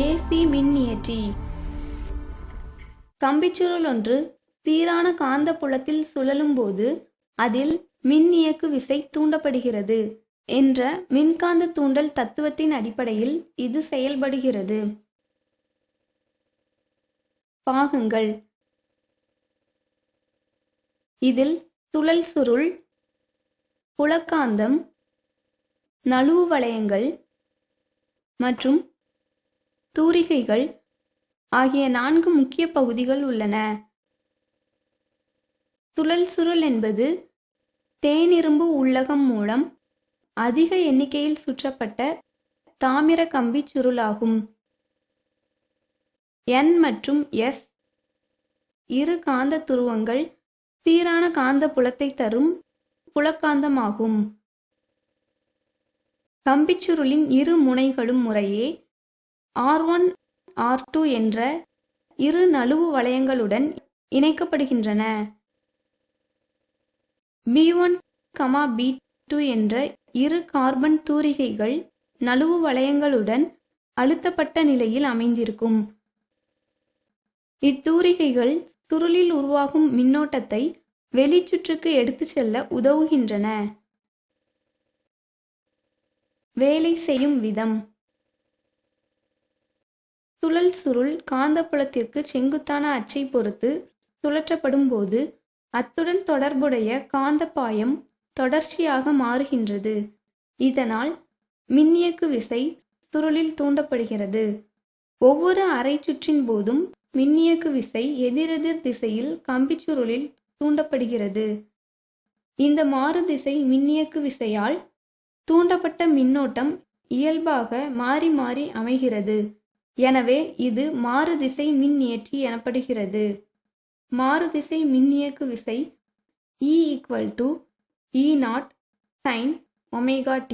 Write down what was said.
AC மின்னியற்றி கம்பிச்சுருள் ஒன்று சீரான காந்தப்புலத்தில் சுழலும்போது அதில் மின்னியக்கு விசை தூண்டப்படுகிறது என்ற மின்காந்த தூண்டல் தத்துவத்தின் அடிப்படையில் இது செயல்படுகிறது. பாகங்கள் இதில் சுழல் சுருள், புலக்காந்தம், நழுவு வளையங்கள் மற்றும் தூரிகைகள் ஆகிய நான்கு முக்கிய பகுதிகள் உள்ளன. சுழல் சுருள் என்பது தேனிரும்பு உள்ளகம் மூலம் அதிக எண்ணிக்கையில் சுற்றப்பட்ட தாமிர கம்பி சுருளாகும். என் மற்றும் எஸ் இரு காந்த துருவங்கள் சீரான காந்த புலத்தை தரும் புலக்காந்தமாகும். கம்பிச்சுருளின் இரு முனைகளும் முறையே R1, R2 என்ற இரு நழுவு வளையங்களுடன் இணைக்கப்படுகின்றன. B1, B2 என்ற இரு கார்பன் தூரிகைகள் நழுவு வளையங்களுடன் அழுத்தப்பட்ட நிலையில் அமைந்திருக்கும். இத்தூரிகைகள் சுருளில் உருவாகும் மின்னோட்டத்தை வெளிச்சுற்றுக்கு எடுத்துச் செல்ல உதவுகின்றன. வேலை செய்யும் விதம் சுழல் சுருள் காந்தப்புலத்திற்கு செங்குத்தான அச்சை பொறுத்து சுழற்றப்படும்போது அத்துடன் தொடர்புடைய காந்தப்பாயம் தொடர்ச்சியாக மாறுகின்றது. இதனால் மின்னியக்கு விசை சுருளில் தூண்டப்படுகிறது. ஒவ்வொரு அரைச்சுற்றின் போதும் மின்னியக்கு விசை எதிரெதிர் திசையில் கம்பிச்சுருளில் தூண்டப்படுகிறது. இந்த மாறுதிசை மின்னியக்கு விசையால் தூண்டப்பட்ட மின்னோட்டம் இயல்பாக மாறி மாறி அமைகிறது. எனவே இது மாறுதிசை மின்னியற்றி எனப்படுகிறது. மாறுதிசை மின்னியக்கு விசை E E0 e sin ωt